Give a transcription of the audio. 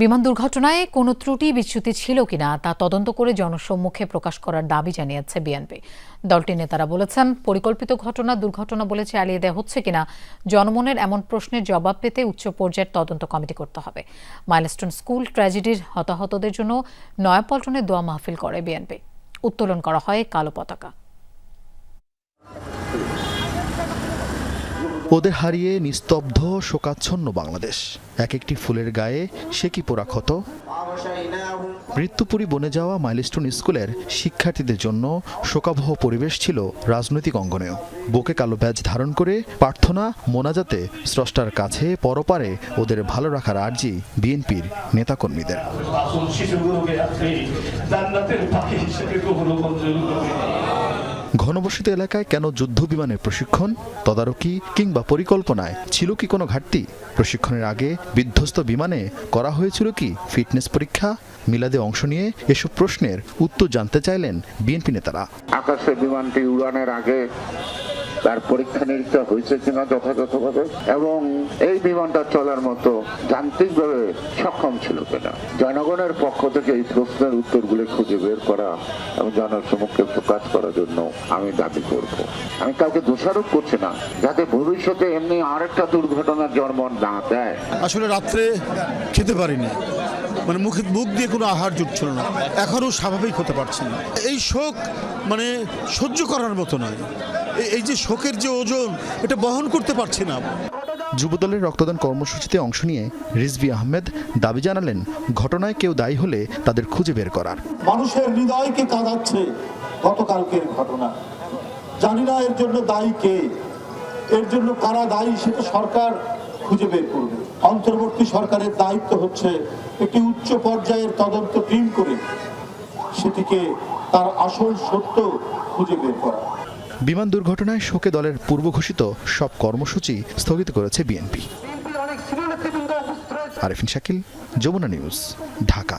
বিমান দুর্ঘটনায় কোনো ত্রুটি বিচ্যুতি ছিল কিনা তা তদন্ত করে জনসম্মুখে প্রকাশ করার দাবি জানিয়েছে বিএনপি। দলটির নেতারা বলেছেন, পরিকল্পিত ঘটনা, দুর্ঘটনা বলে চালিয়ে দেওয়া হচ্ছে কিনা। জনমনের এমন প্রশ্নের জবাব পেতে উচ্চ পর্যায়ের তদন্ত কমিটি করতে হবে। মাইলস্টোন স্কুল ট্র্যাজেডির হতাহতদের জন্য নয়াপল্টনে দোয়া মাহফিল করে বিএনপি। উত্তোলন করা হয় কালো পতাকা। ওদের হারিয়ে নিস্তব্ধ, শোকাচ্ছন্ন বাংলাদেশ। এক একটি ফুলের গায়ে সে কি পোড়া ক্ষত? মৃত্যুপুরী বনে যাওয়া মাইলস্টোন স্কুলের শিক্ষার্থীদের জন্য শোকাবহ পরিবেশ ছিল রাজনৈতিক অঙ্গনেও। বুকে কালো ব্যাজ ধারণ করে প্রার্থনা, মোনাজাতে স্রষ্টার কাছে পরপারে ওদের ভালো রাখার আর্জি বিএনপির নেতাকর্মীদের। ঘনবসতিত এলাকায় কেন যুদ্ধ বিমানের প্রশিক্ষণ, তদারকি কিংবা পরিকল্পনায় ছিল কি কোনো ঘাটতি? প্রশিক্ষণের আগে বিধ্বস্ত বিমানে করা হয়েছিল কি ফিটনেস পরীক্ষা? মিলাদে অংশ নিয়ে এসব প্রশ্নের উত্তর জানতে চাইলেন বিএনপি নেতারা। আকাশে বিমানটি উড়ানের আগে তার পরীক্ষা নিরীক্ষা হয়েছে কিনা যথাযথভাবে এবং এই বিমানটা চলার মতো যান্ত্রিকভাবে সক্ষম ছিল কিনা। জনগণের পক্ষ থেকে এই প্রশ্নের উত্তরগুলো খুঁজে বের করা এবং জনসমক্ষে প্রকাশ করার জন্য আমি দাবি করব। আমি কাউকে দোষারোপ করছি না, যাতে ভবিষ্যতে এমনি আরেকটা দুর্ঘটনার জন্ম না দেয়। আসলে রাত্রে খেতে পারিনি। মানে মুখে মুখ দিয়ে কোনো আহার জুটছিল না। এখনও স্বাভাবিক হতে পারছে না। এই শোক মানে সহ্য করার মতো নয়। এই- যে শোকের যে ওজন এটা বহন করতে পারছি না। যুবদলের রক্তদান কর্মসূচিতে অংশ নিয়ে রিজভি আহমেদ দাবি জানালেন ঘটনায় কেউ দায়ী হলে তাদের খুঁজে বের করার। মানুষের হৃদয়কে কাঁদাচ্ছে গতকালকের ঘটনা। জানি না এর জন্য দায়ী কে এর জন্য কারা দায়ী সেটা সরকার খুঁজে বের করবে। অন্তর্বর্তী সরকারের দায়িত্ব হচ্ছে একটি উচ্চ পর্যায়ের তদন্ত টিম করে সেটিকে তার আসল সত্য খুঁজে বের করা। বিমান দুর্ঘটনায় শোকে দলের পূর্ব ঘোষিত সব কর্মসূচি স্থগিত করেছে বিএনপি। আরিফিন শাকিল যমুনা নিউজ ঢাকা।